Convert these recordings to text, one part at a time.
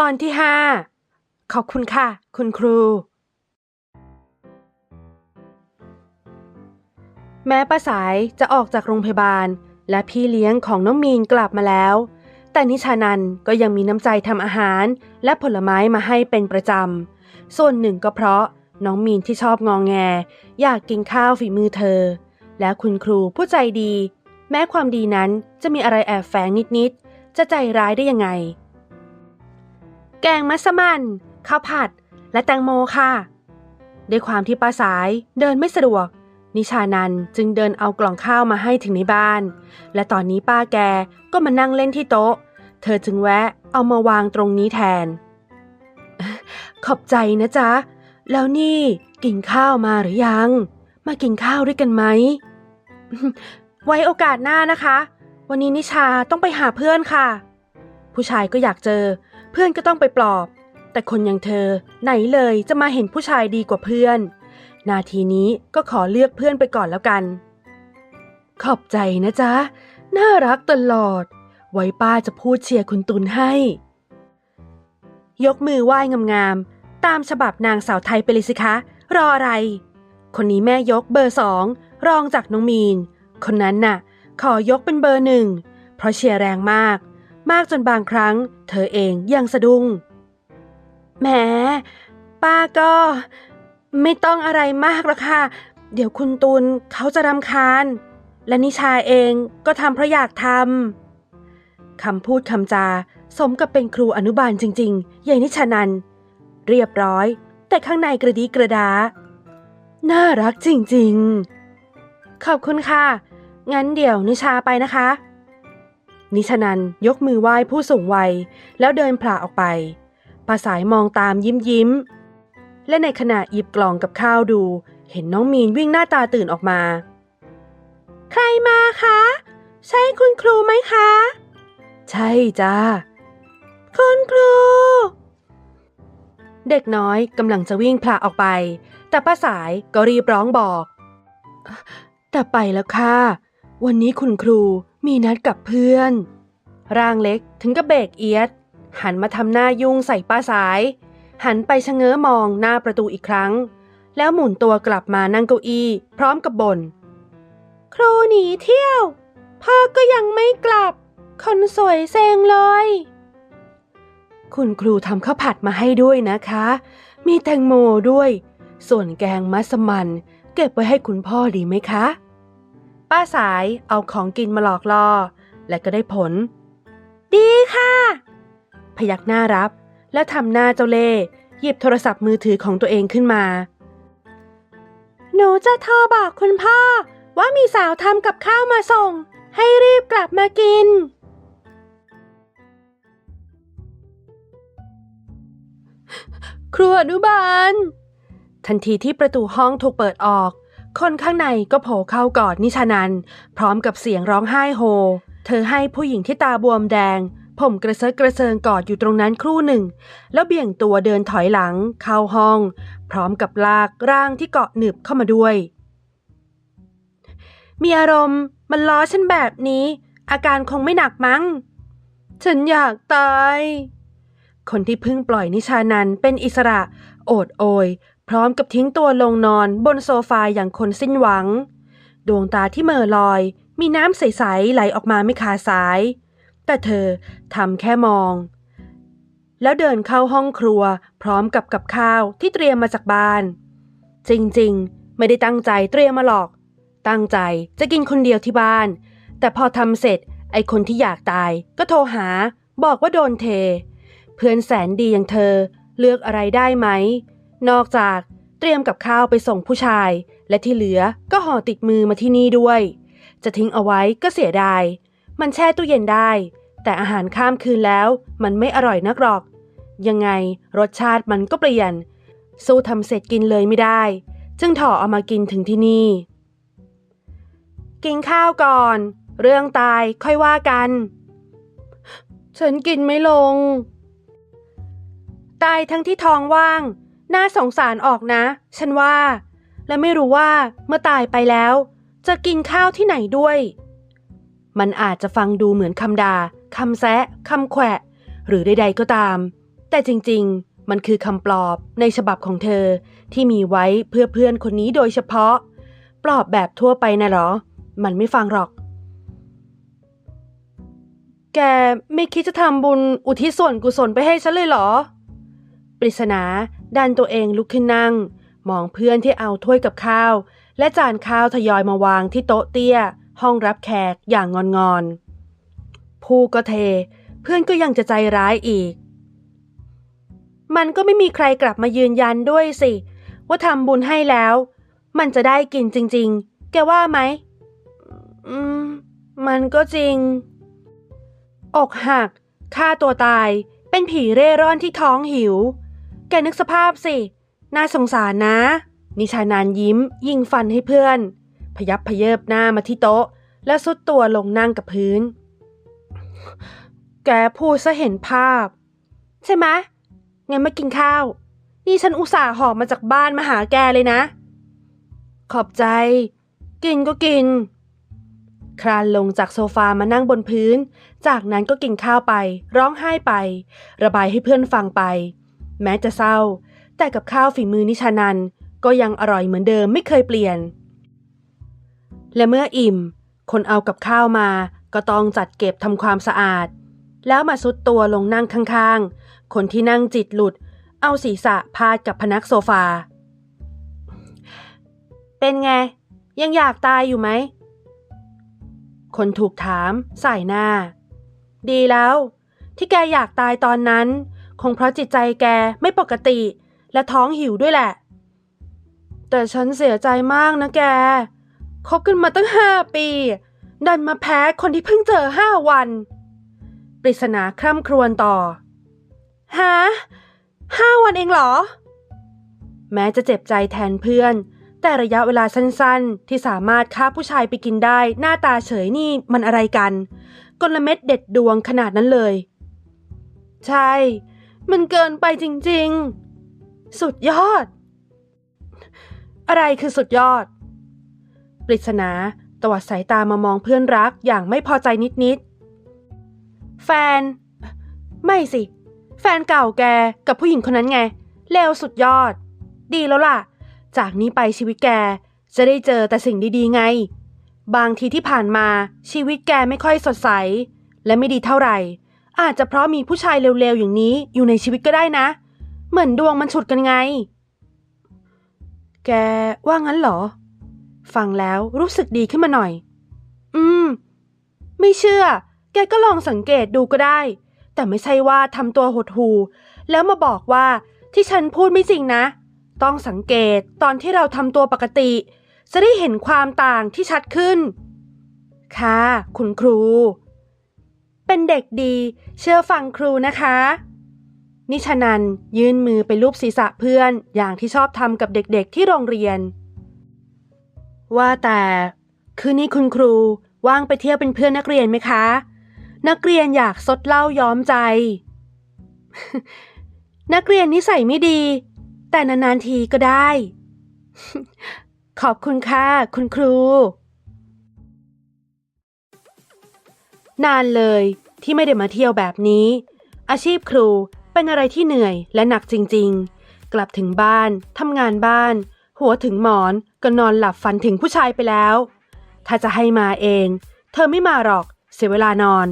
ตอนที่ห้าขอบคุณค่ะ คุณครู แม้ป้าสายจะออกจากโรงพยาบาล และพี่เลี้ยงของน้องมีนกลับมาแล้ว แต่นิชานันก็ยังมีน้ำใจทำอาหารและผลไม้มาให้เป็นประจำ ส่วนหนึ่งก็เพราะน้องมีนที่ชอบงองแง อยากกินข้าวฝีมือเธอ และคุณครูผู้ใจดี แม้ความดีนั้นจะมีอะไรแอบแฝงนิดๆจะใจร้ายได้ยังไง แกงมัสมั่นข้าวผัด และแตงโมค่ะ ด้วยความที่ป้าสายเดินไม่สะดวก นิชานันจึงเดินเอากล่องข้าวมาให้ถึงในบ้าน และตอนนี้ป้าแกก็มานั่งเล่นที่โต๊ะ เธอจึงแวะเอามาวางตรงนี้แทน ขอบใจนะจ๊ะ แล้วนี่กินข้าวมาหรือยัง มากินข้าวด้วยกันไหม ไว้โอกาสหน้านะคะ วันนี้นิชาต้องไปหาเพื่อนค่ะ ผู้ชายก็อยากเจอ เพื่อนก็ต้องไปปลอบ แต่คนอย่างเธอ ไหนเลยจะมาเห็นผู้ชายดีกว่าเพื่อน นาทีนี้ก็ขอเลือกเพื่อนไปก่อนแล้วกัน ขอบใจนะจ๊ะ น่ารักตลอด ไว้ป้าจะพูดเชียร์คุณตุลให้ ยกมือไหว้งามๆ ตามฉบับนางสาวไทยไปเลยสิคะ รออะไร คนนี้แม่ยกเบอร์สองรองจากน้องมีน คนนั้นน่ะ ขอยกเป็นเบอร์หนึ่งเพราะเชียร์แรงมาก มากจนบางครั้ง เธอเองยังสะดุ้งแหม ป้าก็ ไม่ต้องอะไรมากหรอกค่ะ เดี๋ยวคุณตูนเขาจะรำคาญ และนิชาเองก็ทำเพราะอยากทำคำพูดคำจา สมกับเป็นครูอนุบาลจริงๆอย่างนิชานัน เรียบร้อย แต่ข้างในกระดีกระดา น่ารักจริงๆ ขอบคุณค่ะ งั้นเดี๋ยวนิชาไปนะคะ นิชานันยกมือไหว้ผู้สูงวัย แล้วเดินผ่าออกไปป้าสายมองตามยิ้มยิ้ม และในขณะหยิบกล่องกับข้าวดู เห็นน้องมีนวิ่งหน้าตาตื่นออกมา ใครมาคะ ใช่คุณครูไหมคะ ใช่จ้าคุณครู เด็กน้อยกำลังจะวิ่งพลาออกไป แต่ป้าสายก็รีบร้องบอก แต่ไปแล้วค่ะ วันนี้คุณครูมีนัดกับเพื่อน ร่างเล็กถึงกับเบรกเอียด หันมาทำหน้ายุ่งใส่ป้าสาย หันไปชะเง้อมองหน้าประตูอีกครั้ง แล้วหมุนตัวกลับมานั่งเก้าอี้พร้อมกับบน่นครูหนีเที่ยว พ่อก็ยังไม่กลับ คนสวยเซงเลย คุณครูทำข้าวผัดมาให้ด้วยนะคะ มีแตงโมด้วย ส่วนแกงมัสมันเก็บไว้ให้คุณพ่อดีไหมคะ ป้าสายเอาของกินมาหลอกล่อและก็ได้ผล ดีค่ะ พยักหน้ารับ และทำหน้าเจ้าเล่หยิบโทรศัพท์มือถือของตัวเองขึ้นมา หนูจะโทรบอกคุณพ่อ ว่ามีสาวทำกับข้าวมาส่ง ให้รีบกลับมากิน ครัวอนุบาล ทันทีที่ประตูห้องถูกเปิดออก คนข้างในก็โผล่เข้ากอดนิชานัน พร้อมกับเสียงร้องไห้โฮ เธอให้ผู้หญิงที่ตาบวมแดง ผมกระเซิร์กระเซิงกอดอยู่ตรงนั้นครู่หนึ่ง แล้วเบี่ยงตัวเดินถอยหลัง เข้าห้อง พร้อมกับลากร่างที่เกาะหนึบเข้ามาด้วย มีอารมณ์มันล้อฉันแบบนี้ อาการคงไม่หนักมั้ง ฉันอยากตาย คนที่เพิ่งปล่อยนิชานันเป็นอิสระ โอดโอย พร้อมกับทิ้งตัวลงนอนบนโซฟาอย่างคนสิ้นหวัง ดวงตาที่เหม่อลอย มีน้ำใส ๆ ไหลออกมาไม่ขาดสาย แต่เธอทำแค่มอง แล้วเดินเข้าห้องครัวพร้อมกับกับข้าวที่เตรียมมาจากบ้าน จริง ๆ ไม่ได้ตั้งใจเตรียมมาหรอก ตั้งใจจะกินคนเดียวที่บ้าน แต่พอทำเสร็จไอคนที่อยากตายก็โทรหา บอกว่าโดนเท เพื่อนแสนดีอย่างเธอเลือกอะไรได้ไหม นอกจากเตรียมกับข้าวไปส่งผู้ชาย และที่เหลือก็ห่อติดมือมาที่นี่ด้วย จะทิ้งเอาไว้ก็เสียดาย มันแช่ตู้เย็นได้ แต่อาหารข้ามคืนแล้ว มันไม่อร่อยนักหรอก ยังไงรสชาติมันก็เปลี่ยน สู้ทำเสร็จกินเลยไม่ได้ จึงถอเอามากินถึงที่นี่ กินข้าวก่อน เรื่องตายค่อยว่ากัน ฉันกินไม่ลง ตายทั้งที่ท้องว่าง น่าสงสารออกนะ ฉันว่า และไม่รู้ว่าเมื่อตายไปแล้ว จะกินข้าวที่ไหนด้วย มันอาจจะฟังดูเหมือนคำดา่าคำแซะคำแขวะ หรือใดๆก็ตาม แต่จริงๆ มันคือคำปลอบในฉบับของเธอที่มีไว้เพื่อเพื่อนคนนี้โดยเฉพาะ ปลอบแบบทั่วไปนะหรอ มันไม่ฟังหรอก แกไม่คิดจะทำบุญอุทิศส่วนกุศลไปให้ฉันเลยเหรอ ปริศนาดันตัวเองลุกขึ้นนั่ง มองเพื่อนที่เอาถ้วยกับข้าว และจานข้าวทยอยมาวางที่โต๊ะเตี้ย ห้องรับแขกอย่างงอนงอนๆพูก็เท เพื่อนก็ยังจะใจร้ายอีก มันก็ไม่มีใครกลับมายืนยันด้วยสิ ว่าทำบุญให้แล้ว มันจะได้กินจริง ๆ แกว่าไหม อืม มันก็จริง อกหักฆ่าตัวตาย เป็นผีเร่ร่อนที่ท้องหิว แกนึกสภาพสิ น่าสงสารนะ นิชานานยิ้ม ยิงฟันให้เพื่อน พยับพเยิบหน้ามาที่โต๊ะ แล้วสุดตัวลงนั่งกับพื้น แกพูดซะเห็นภาพ ใช่ไหมงั้นมากินข้าว นี่ฉันอุตส่าห์หอบมาจากบ้านมาหาแกเลยนะ ขอบใจ กินก็กิน คลานลงจากโซฟามานั่งบนพื้น จากนั้นก็กินข้าวไป ร้องไห้ไป ระบายให้เพื่อนฟังไป แม้จะเศร้า แต่กับข้าวฝีมือนิชานัน ก็ยังอร่อยเหมือนเดิมไม่เคยเปลี่ยน และเมื่ออิ่ม คนเอากับข้าวมาก็ต้องจัดเก็บทำความสะอาด แล้วมาซุดตัวลงนั่งข้างๆ คนที่นั่งจิตหลุด เอาศีรษะพาดกับพนักโซฟา เป็นไง ยังอยากตายอยู่ไหม คนถูกถามใส่หน้า ดีแล้ว ที่แกอยากตายตอนนั้น คงเพราะจิตใจแกไม่ปกติ และท้องหิวด้วยแหละ แต่ฉันเสียใจมากนะแก คบกันมาตั้งห้าปี ดันมาแพ้คนที่เพิ่งเจอห้าวัน ปริศนาคร่ำครวญต่อ ฮะห้าวันเองเหรอ แม้จะเจ็บใจแทนเพื่อน แต่ระยะเวลาสั้นๆ ที่สามารถฆ่าผู้ชายไปกินได้ หน้าตาเฉยนี่มันอะไรกัน กลเม็ดเด็ดดวงขนาดนั้นเลย ใช่ มันเกินไปจริงๆ สุดยอด อะไรคือสุดยอด ปริศนาตวัดสายตามามองเพื่อนรักอย่างไม่พอใจนิดๆ แฟน ไม่สิ แฟนเก่าแกกับผู้หญิงคนนั้นไง เลวสุดยอด ดีแล้วล่ะ จากนี้ไปชีวิตแก จะได้เจอแต่สิ่งดีๆไง บางทีที่ผ่านมาชีวิตแกไม่ค่อยสดใส และไม่ดีเท่าไหร่ อาจจะเพราะมีผู้ชายเร็วๆอย่างนี้อยู่ในชีวิตก็ได้นะ เหมือนดวงมันฉุดกันไง แกว่างั้นเหรอ ฟังแล้วรู้สึกดีขึ้นมาหน่อย อืม ไม่เชื่อ แกก็ลองสังเกตดูก็ได้ แต่ไม่ใช่ว่าทำตัวหดหูแล้วมาบอกว่าที่ฉันพูดไม่จริงนะ ต้องสังเกตตอนที่เราทำตัวปกติ จะได้เห็นความต่างที่ชัดขึ้น ค่ะ คุณครู เป็นเด็กดี เชื่อฟังครูนะคะ นิชานันยื่นมือไปลูบศีรษะเพื่อนอย่างที่ชอบทำกับเด็กๆที่โรงเรียน ว่าแต่ คืนนี้คุณครูว่างไปเที่ยวเป็นเพื่อนนักเรียนไหมคะ นักเรียนอยากสดเหล้าย้อมใจ นักเรียนนิสัยไม่ดี แต่นานๆทีก็ได้ ขอบคุณค่ะคุณครู นานเลยที่ไม่ได้มาเที่ยวแบบนี้ อาชีพครู เป็นอะไรที่เหนื่อยและหนักจริงๆ กลับถึงบ้านทำงานบ้าน หัวถึงหมอนก็นอนหลับฝันถึงผู้ชายไปแล้ว ถ้าจะให้มาเอง เธอไม่มาหรอกเสียเวลานอน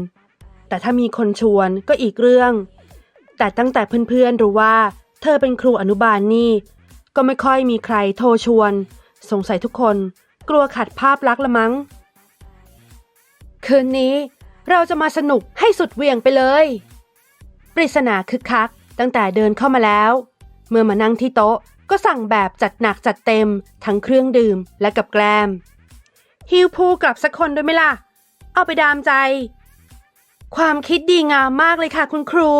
แต่ถ้ามีคนชวนก็อีกเรื่อง แต่ตั้งแต่เพื่อนๆรู้ว่า เธอเป็นครูอนุบาลนี่ ก็ไม่ค่อยมีใครโทรชวน สงสัยทุกคน กลัวขัดภาพลักษณ์ละมั้ง คืนนี้เราจะมาสนุกให้สุดเวียงไปเลย ปริศนาคึกคัก ตั้งแต่เดินเข้ามาแล้ว เมื่อมานั่งที่โต๊ะก็สั่งแบบจัดหนักจัดเต็ม ทั้งเครื่องดื่มและกับแกล้มฮิวพูกลับสักคนด้วยไหมล่ะ เอาไปดามใจ ความคิดดีงามมากเลยค่ะคุณครู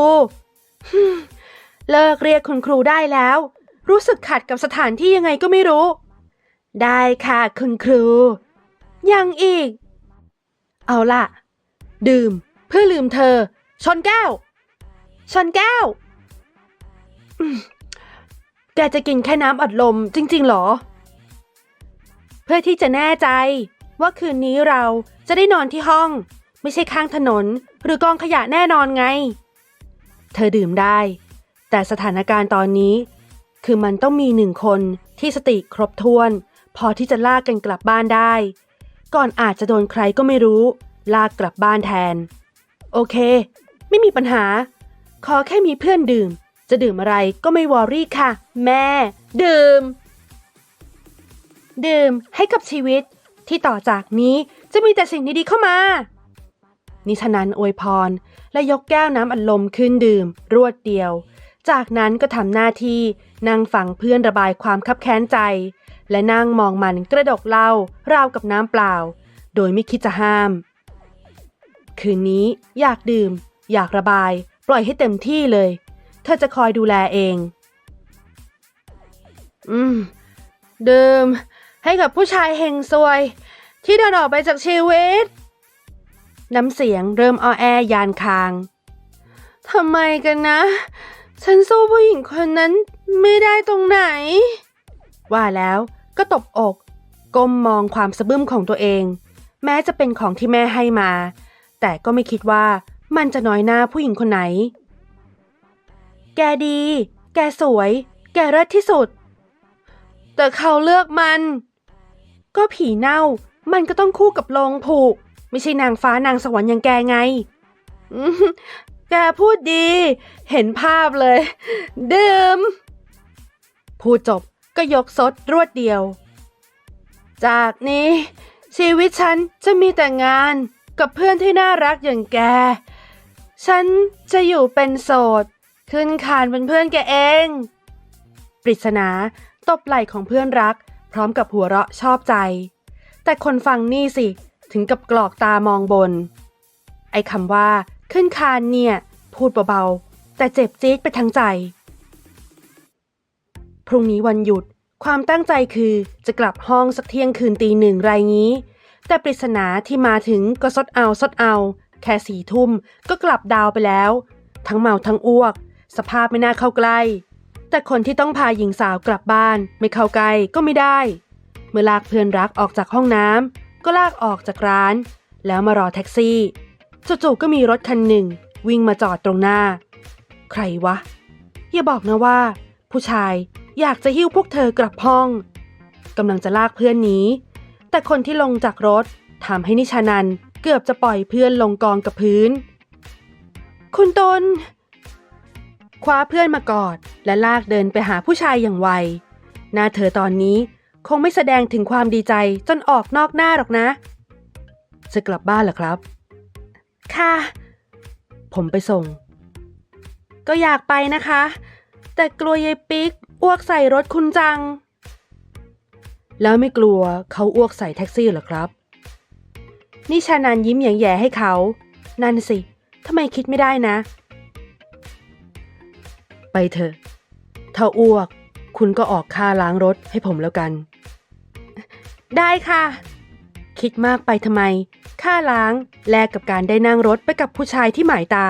เลิกเรียกคุณครูได้แล้ว รู้สึกขัดกับสถานที่ยังไงก็ไม่รู้ ได้ค่ะคุณครู ยังอีก เอาล่ะ ดื่มเพื่อลืมเธอ ชนแก้ว ชนแก้ว แกจะกินแค่น้ำอัดลมจริงๆเหรอ เพื่อที่จะแน่ใจว่าคืนนี้เราจะได้นอนที่ห้อง ไม่ใช่ข้างถนน หรือกองขยะแน่นอนไง เธอดื่มได้ แต่สถานการณ์ตอนนี้ คือมันต้องมีหนึ่งคนที่สติครบถ้วน พอที่จะลากกันกลับบ้านได้ ก่อนอาจจะโดนใครก็ไม่รู้ ลากกลับบ้านแทน โอเค ไม่มีปัญหา ขอแค่มีเพื่อนดื่ม จะดื่มอะไรก็ไม่วอรี่ค่ะ แม่ ดื่ม ดื่มให้กับชีวิต ที่ต่อจากนี้จะมีแต่สิ่งดีๆเข้ามา นิชนันอวยพร และยกแก้วน้ำอัดลมขึ้นดื่ม รวดเดียว จากนั้นก็ทำหน้าที่นั่งฟังเพื่อนระบายความคับแค้นใจ และนั่งมองมันกระดกเหล้าราวกับน้ำเปล่า โดยไม่คิดจะห้าม คืนนี้อยากดื่ม อยากระบาย ปล่อยให้เต็มที่เลย เธอจะคอยดูแลเอง อืม ดื่ม ให้กับผู้ชายเฮงซวย ที่เดินออกไปจากชีวิต น้ำเสียงเริ่มอ้อแอยานคาง ทำไมกันนะ ฉันสู้ผู้หญิงคนนั้นไม่ได้ตรงไหน ว่าแล้วก็ตบอกก้มมองความสะบึ้มของตัวเอง แม้จะเป็นของที่แม่ให้มา แต่ก็ไม่คิดว่า มันจะน้อยหน้าผู้หญิงคนไหน แกดี แกสวย แกเลิศที่สุด แต่เขาเลือกมัน ก็ผีเน่า มันก็ต้องคู่กับลงผูก ไม่ใช่นางฟ้านางสวรรค์อย่างแกไง แกพูดดี เห็นภาพเลย ดื่ม พูดจบก็ยกซดรวดเดียว จากนี้ชีวิตฉันจะมีแต่งานกับเพื่อนที่น่ารักอย่างแก ฉันจะอยู่เป็นโสด ขึ้นคานเป็นเพื่อนแกเอง ปริศนาตบไหล่ของเพื่อนรัก พร้อมกับหัวเราะชอบใจ แต่คนฟังนี่สิ ถึงกับกรอกตามองบน ไอ้คำว่า ขึ้นคานเนี่ย พูดเบาๆ แต่เจ็บจี๊ดไปทั้งใจ พรุ่งนี้วันหยุดความตั้งใจคือจะกลับห้องสักเที่ยงคืนตีหนึ่งไรงี้ แต่ปริศนาที่มาถึงก็ซดเอาซดเอา แค่สี่ทุ่มก็กลับดาวไปแล้ว ทั้งเมาทั้งอ้วก สภาพไม่น่าเข้าใกล้ แต่คนที่ต้องพาหญิงสาวกลับบ้าน ไม่เข้าใกล้ก็ไม่ได้ เมื่อลากเพื่อนรักออกจากห้องน้ำก็ลากออกจากร้าน แล้วมารอแท็กซี่จู่ๆก็มีรถคันหนึ่ง วิ่งมาจอดตรงหน้า ใครวะ อย่าบอกนะว่า ผู้ชายอยากจะหิ้วพวกเธอกลับห้องกำลังจะลากเพื่อนหนีแต่คนที่ลงจากรถทำให้นิชานัน เกือบจะปล่อยเพื่อนลงกองกับพื้น คุณตน คว้าเพื่อนมากอด และลากเดินไปหาผู้ชายอย่างไว หน้าเธอตอนนี้คงไม่แสดงถึงความดีใจจนออกนอกหน้าหรอกนะ จะกลับบ้านเหรอครับ ค่ะ ผมไปส่ง ก็อยากไปนะคะ แต่กลัวยายปิ๊กอ้วกใส่รถคุณจัง แล้วไม่กลัวเขาอ้วกใส่แท็กซี่เหรอครับ นี่ชานันยิ้มอย่างแย่ให้เขา นั่นสิ ทำไมคิดไม่ได้นะ ไปเถอะ ถ้าอ้วก คุณก็ออกค่าล้างรถให้ผมแล้วกัน ได้ค่ะ คิดมากไปทำไม ค่าล้างแลกกับการได้นั่งรถไปกับผู้ชายที่หมายตา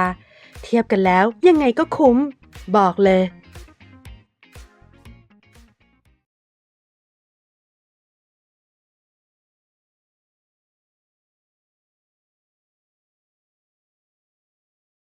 เทียบกันแล้วยังไงก็คุ้ม บอกเลย